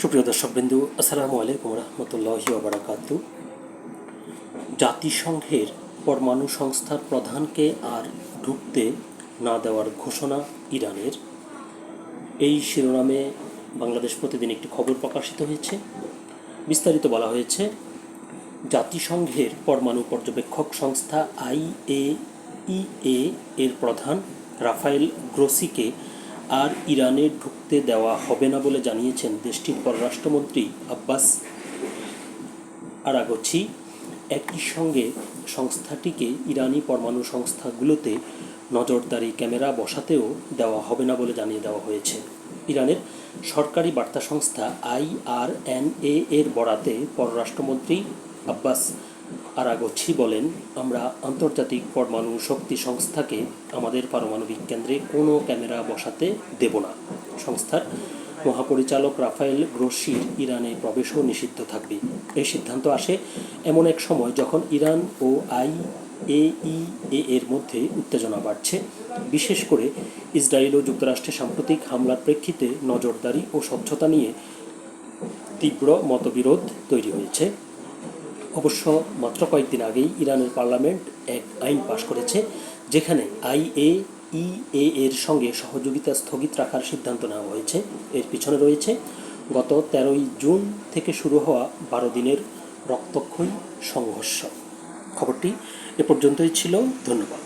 সুপ্রিয় দর্শকবৃন্দু, আসসালামু আলাইকুম রহমতুল্লাহি ওবরাকাতু জাতিসংঘের পরমাণু সংস্থার প্রধানকে আর ঢুকতে না দেওয়ার ঘোষণা ইরানের। এই শিরোনামে বাংলাদেশ প্রতিদিন একটি খবর প্রকাশিত হয়েছে। বিস্তারিত বলা হয়েছে, জাতিসংঘের পরমাণু পর্যবেক্ষক সংস্থা আইএইএ এর প্রধান রাফায়েল গ্রোসিকে আর ইরানে ঢুকতে দেওয়া হবে না বলে জানিয়েছেন দেশটির পররাষ্ট্রমন্ত্রী আব্বাস আরাগছি একই সঙ্গে সংস্থাটিকে ইরানি পরমাণু সংস্থাগুলোতে নজরদারি ক্যামেরা বসাতেও দেওয়া হবে না বলে জানিয়ে দেওয়া হয়েছে। ইরানের সরকারি বার্তা সংস্থা আইআরএনএ এর বরাতে পররাষ্ট্রমন্ত্রী আব্বাস আরাগছি বলেন, আমরা আন্তর্জাতিক পরমাণু শক্তি সংস্থাকে আমাদের পারমাণবিক কেন্দ্রে কোনো ক্যামেরা বসাতে দেব না। সংস্থার মহাপরিচালক রাফায়েল গ্রোসির ইরানে প্রবেশও নিষিদ্ধ থাকবে। এই সিদ্ধান্ত আসে এমন এক সময় যখন ইরান ও আই এ এর মধ্যে উত্তেজনা বাড়ছে। বিশেষ করে ইসরায়েল ও যুক্তরাষ্ট্রের সাম্প্রতিক হামলার প্রেক্ষিতে নজরদারি ও স্বচ্ছতা নিয়ে তীব্র মতবিরোধ তৈরি হয়েছে। অবশ্য মাত্র কয়েকদিন আগেই ইরানের পার্লামেন্ট এক আইন পাশ করেছে, যেখানে আইএ ইএ এর সঙ্গে সহযোগিতা স্থগিত রাখার সিদ্ধান্ত নেওয়া হয়েছে। এর পিছনে রয়েছে, গত তেরোই জুন থেকে শুরু হওয়া বারো দিনের রক্তক্ষয়ী সংঘর্ষ। খবরটি এ পর্যন্তই ছিল, ধন্যবাদ।